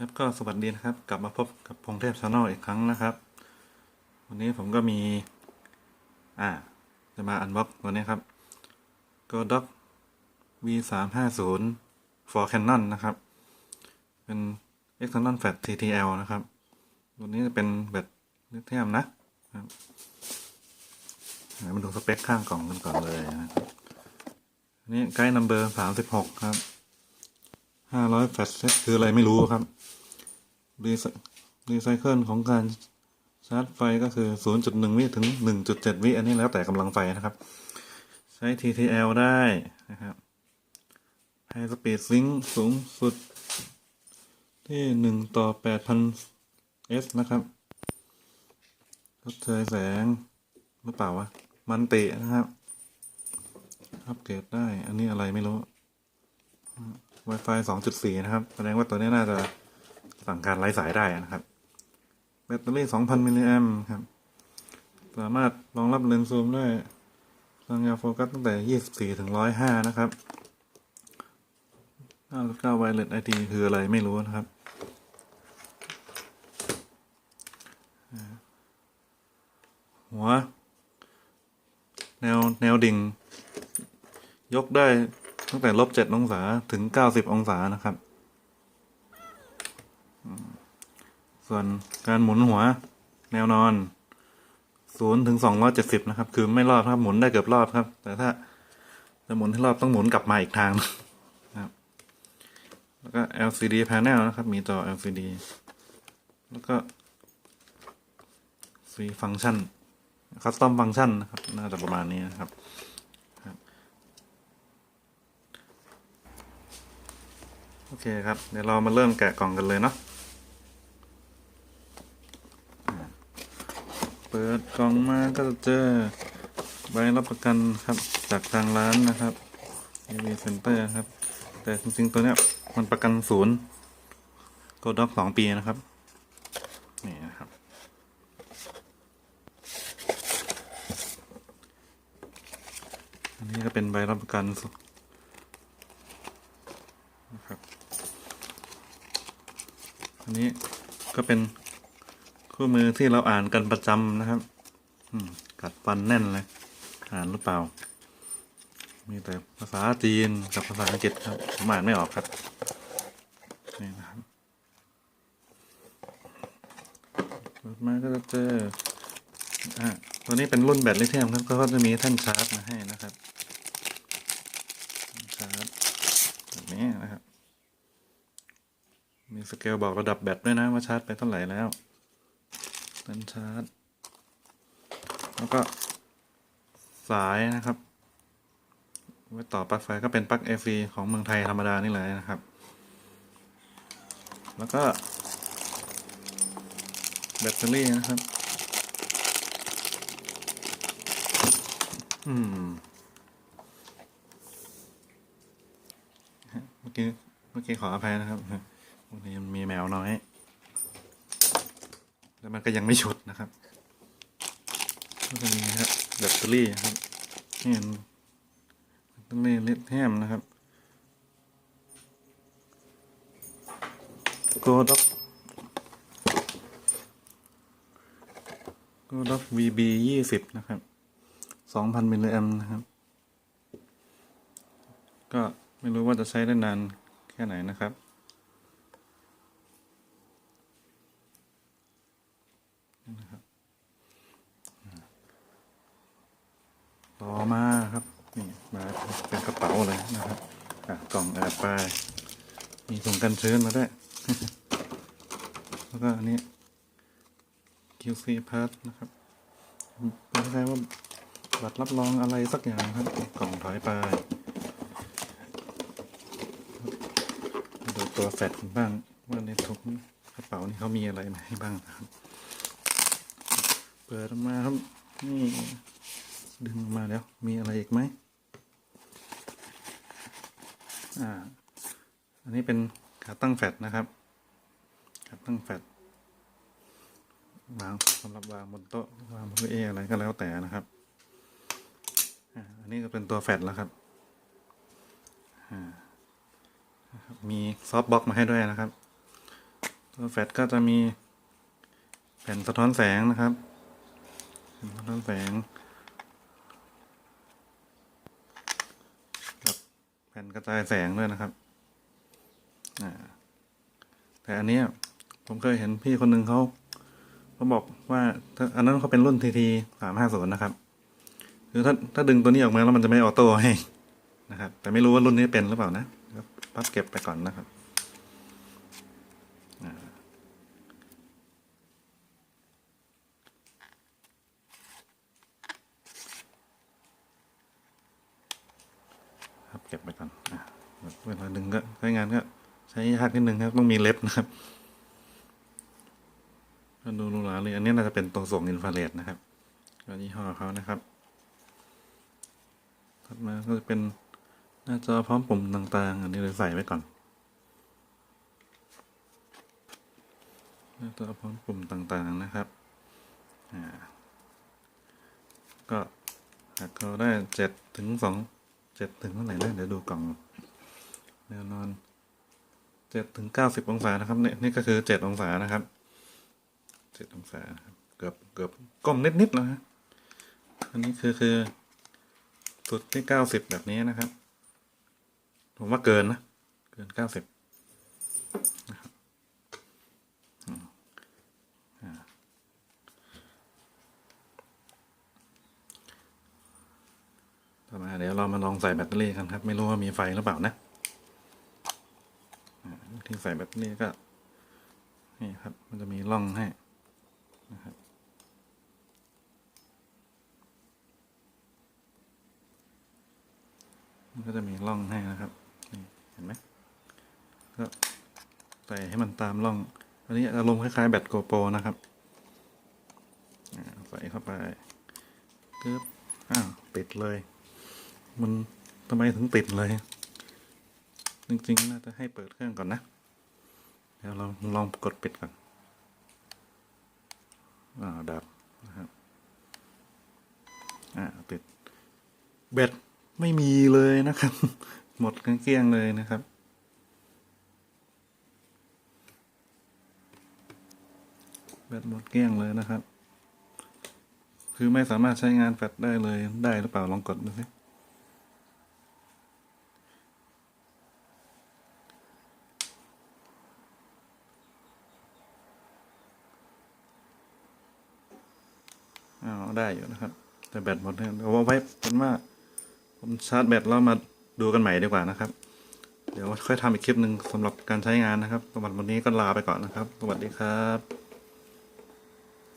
ครับก็สวัสดีนะครับ กลับมาพบกับพงเทพชาแนลอีกครั้งนะครับ วันนี้ผมก็มี อ่า จะมาอันบ็อกตัวนี้ครับก็ด็อก V 3 5 0 for Canon นะครับ เป็น external flat TTL นะครับ ตัวนี้จะเป็นแบตลิเธียมนะครับมาดูสเปคข้างกล่องกันก่อนเลยนะครับนนี้ไกด์นัมเบอร์สามสิบหกครับ ห้าร้อยแฟลชเซตคืออะไรไม่รู้ครับรีไซรีไซเคิลของการชาร์จไฟก็คือ 0.1 วิถึง 1.7 วิอันนี้แล้วแต่กำลังไฟนะครับ ใช้ TTL ได้นะครับ High Speed Sync สูงสุดที่ 1 ต่อ 8,000 S นะครับลดเชยแสงหรือเปล่าวะ มันตินะครับ อัปเกรดได้ อันนี้อะไรไม่รู้ Wi-Fi 2.4 นะครับ แสดงว่าตัวนี้น่าจะสั่งการไร้สายได้นะครับ แบตเตอรี่ 2,000 มิลลิแอมครับ สามารถรองรับเลนส์ซูมได้สัญญาโฟกัสตั้งแต่ 24 ถึง 105 นะครับ59 Wireless IT คืออะไรไม่รู้นะครับหัว แนว แนวดิ่ง ยกได้ ตั้งแต่ลบเจ็ดองศาถึงเก้าสิบองศานะครับ ส่วนการหมุนหัวแนวนอนศูนย์ถึงสองร้อยเจ็ดสิบนะครับ คือไม่รอบครับหมุนได้เกือบรอบครับ แต่ถ้าจะหมุนให้รอบต้องหมุนกลับมาอีกทางนะครับ แล้วก็ LCD panel นะครับ มีจอ LCD แล้วก็ฟรีฟังก์ชันคัสตอมฟังก์ชันนะครับ น่าจะประมาณนี้นะครับ โอเคครับ เดี๋ยวเรามาเริ่มแกะกล่องกันเลยเนาะเปิดกล่องมาก็จะเจอใบรับประกันครับจากทางร้านนะครับ AV Center ครับ แต่จริงๆตัวเนี้ยมันประกันศูนย์โกด็อกสองปีนะครับ นี่นะครับ อันนี้ก็เป็นใบรับประกันนะครับ อันนี้ก็เป็นคู่มือที่เราอ่านกันประจำนะครับกัดฟันแน่นเลยอ่านหรือเปล่า มีแต่ภาษาจีนกับภาษาอังกฤษครับผมอ่านไม่ออกครับนี่นะครับมาก็จะเจออะตัวนี้เป็นรุ่นแบตลิเธียมครับก็จะมีแท่นชาร์จมาให้นะครับแท่นชาร์จแบบนี้นะครับ มี สเกลบอกระดับแบตด้วยนะว่าชาร์จไปเท่าไหร่แล้วแท่นชาร์จ แล้วก็สายนะครับ ไว้ต่อปลั๊กไฟก็เป็นปลั๊ก AC ของเมืองไทยธรรมดานี่เลยนะครับ แล้วก็ แบตเตอรี่นะครับ อืม เมื่อกี้ เมื่อกี้ขออภัยนะครับ วกนี้มันมีแมวน้อย แล้วมันก็ยังไม่ฉุดนะครับก็จะมีครับแบตเตอรี่ครับนี่มันแบตเตอรี่ลิเธียมนะครับโกด็อกโกด็อก VB ยี่สิบนะครับสองพันมิลลิแอมนะครับ ก็ไม่รู้ว่าจะใช้ได้นานแค่ไหนนะครับ นะครับต่อมาครับนี่มาเป็นกระเป๋าเลยนะครับกล่องแอบไปมีถุงกันชื้นมาด้วยแล้วก็อันนี้ QC Pass นะครับไม่ใช่ว่าบัตรรับรองอะไรสักอย่างครับกล่องถอยไปมาดูตัวแฟดบ้างว่าในถุงกระเป๋านี่เขามีอะไรมาให้บ้างนะครับ เปิดออกมาครับ นี่ ดึงออกมาแล้ว มีอะไรอีกไหมอ่า อันนี้เป็นขาตั้งแฟดนะครับ ขาตั้งแฟดวางสำหรับวางบนโต๊ะวางบนเก้าอี้อะไรก็แล้วแต่นะครับอ่าอันนี้ก็เป็นตัวแฟดแล้วครับอ่านะครับมีซอฟต์บ็อกมาให้ด้วยนะครับ ตัวแฟลชก็จะมีแผ่นสะท้อนแสงนะครับ ท้อนแสงกับแผ่นกระจายแสงด้วยนะครับแต่อันนี้ผมเคยเห็นพี่คนหนึ่งเขาเขาบอกว่าอันนั้นเขาเป็นรุ่นทีทีสามห้าศูนย์นะครับ คือถ้าถ้าดึงตัวนี้ออกมาแล้วมันจะไม่ออโต้ให้นะครับ แต่ไม่รู้ว่ารุ่นนี้เป็นหรือเปล่านะก็พับเก็บไปก่อนนะครับ ครับเก็บไปก่อนอะเวลาดึงก็ใช้งานก็ใช้ยากนิดนึงครับต้องมีเล็บนะครับก็ดูหรูหราเลยอันนี้น่าจะเป็นตัวส่งอินฟราเรดนะครับก็ยี่ห้อเขานะครับถัดมาก็จะเป็นหน้าจอพร้อมปุ่มต่างๆ อันนี้เลยใส่ไว้ก่อนหน้าจอพร้อมปุ่มต่างๆนะครับอ่าก็หากเขาได้เจ็ดถึงสอง เจ็ดถึงเท่าไหร่นะเดี๋ยวดูกล่องแนวนอนเจ็ดถึงเก้าสิบองศานะครับเนี่ยนี่ก็คือเจ็ดองศานะครับเจ็ดองศาครับเกือบเกือบก้มนิดนิดๆแล้วฮะอันนี้คือคือสุดที่เก้าสิบแบบนี้นะครับ ผมว่าเกินนะ เกินเก้าสิบนะครับอืมอ่า ต่อมาเดี๋ ยวเรามาลองใส่แบตเตอรี่กันครับ ไม่รู้ว่ามีไฟหรือเปล่านะที่ใส่แบตเตอรี่ก็นี่ครับ มันจะมีร่องให้นะครับมันก็จะมีร่องให้นะครับนี่เห็นไหมก็ใส่ให้มันตามร่อง อันนี้อารมณ์คล้ายๆแบตโกโปรนะครับใส่เข้าไปกึ๊บอ้าวติดเลย มันทำไมถึงติดเลย จริงๆ น่าจะให้เปิดเครื่องก่อนนะ เดี๋ยวเราลองกดปิดก่อน อ่า ดับนะครับ อ่า ติด แบตไม่มีเลยนะครับ หมดเกลี้ยงเลยนะครับ แบตหมดเกลี้ยงเลยนะครับ คือไม่สามารถใช้งานแฟลชได้เลย ได้หรือเปล่า ลองกดดูสิ อ๋อได้อยู่นะครับ แต่แบตหมดแล้วเอาไว้เป็นว่าผมชาร์จแบตแล้วมาดูกันใหม่ดีกว่านะครับ เดี๋ยวค่อยทำอีกคลิปหนึ่งสำหรับการใช้งานนะครับสำหรับวันนี้ก็ลาไปก่อนนะครับ สวัสดีครับ